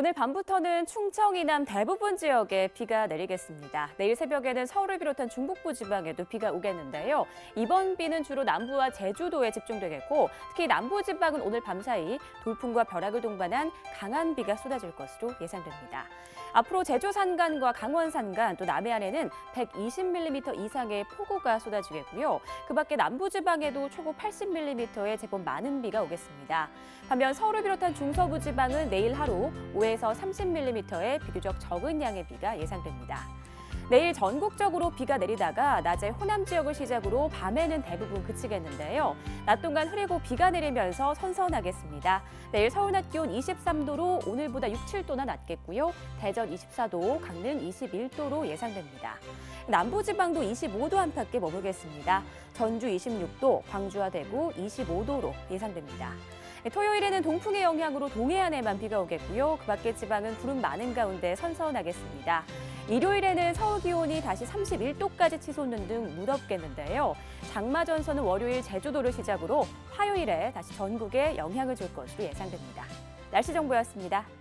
오늘 밤부터는 충청 이남 대부분 지역에 비가 내리겠습니다. 내일 새벽에는 서울을 비롯한 중북부 지방에도 비가 오겠는데요. 이번 비는 주로 남부와 제주도에 집중되겠고 특히 남부 지방은 오늘 밤사이 돌풍과 벼락을 동반한 강한 비가 쏟아질 것으로 예상됩니다. 앞으로 제주 산간과 강원 산간 또 남해안에는 120mm 이상의 폭우가 쏟아지겠고요. 그 밖에 남부 지방에도 초고 80mm의 제법 많은 비가 오겠습니다. 반면 서울을 비롯한 중서부 지방은 내일 하루 5에 서 30mm의 비교적 적은 양의 비가 예상됩니다. 내일 전국적으로 비가 내리다가 낮에 호남 지역을 시작으로 밤에는 대부분 그치겠는데요. 낮 동안 흐리고 비가 내리면서 선선하겠습니다. 내일 서울 낮 기온 23도로 오늘보다 6, 7도나 낮겠고요. 대전 24도, 강릉 21도로 예상됩니다. 남부지방도 25도 안팎에 머물겠습니다. 전주 26도, 광주와 대구 25도로 예상됩니다. 토요일에는 동풍의 영향으로 동해안에만 비가 오겠고요. 그 밖의 지방은 구름 많은 가운데 선선하겠습니다. 일요일에는 서울 기온이 다시 31도까지 치솟는 등 무덥겠는데요. 장마 전선은 월요일 제주도를 시작으로 화요일에 다시 전국에 영향을 줄 것으로 예상됩니다. 날씨 정보였습니다.